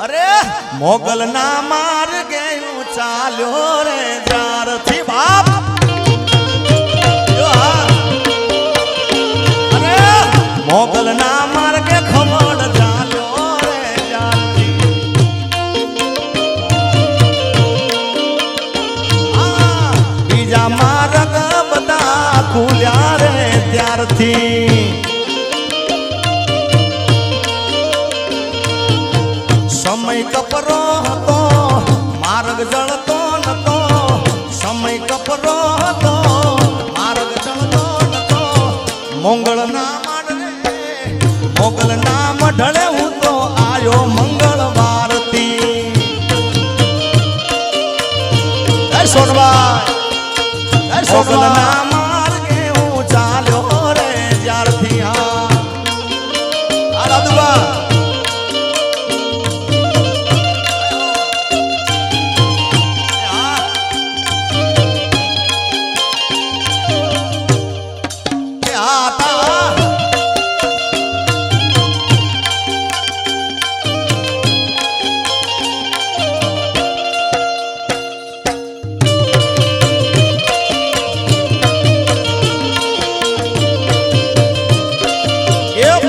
અરે મોગલ ના માર્ગે હું ચાલ્યો રે જ્યારથી બાપ જો હા. અરે મોગલ ના માર્ગે ખમણ ચાલ્યો રે જ્યારથી આ બીજા માર્ગ આયો મંગળવારથી જય સોનભાઈ જય મોગલ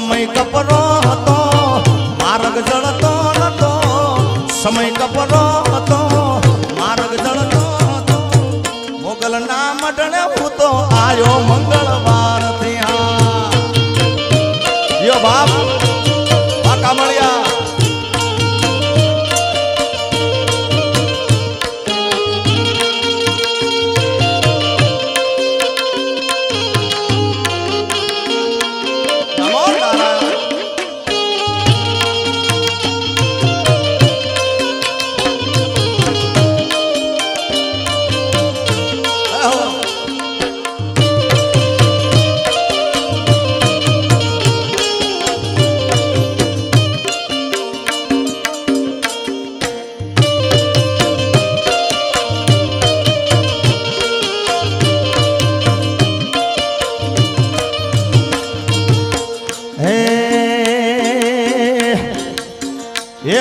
સમય કપરો હતો, માર્ગ જળતો નતો સમય કપરો હતો, માર્ગ જળતો હતો. મોગલ ના મઢણે હું તો આયો મંગળવાર ત્યાં યો બાપ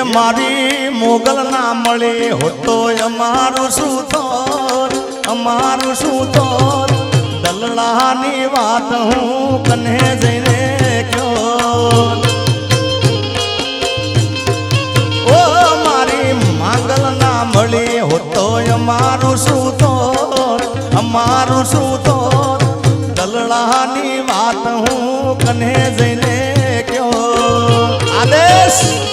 મારી મોગલ ના મળે હોતો અમારું શું થોર? અમારું શું થોર? દલડાની વાત હું કને જઈને ઓ મારી માંગલ ના મળે હોતો અમારું શું થોર? અમારું શું થોર? દલડાની વાત હું કને જઈને કયો આદેશ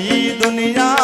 નહીં કઈ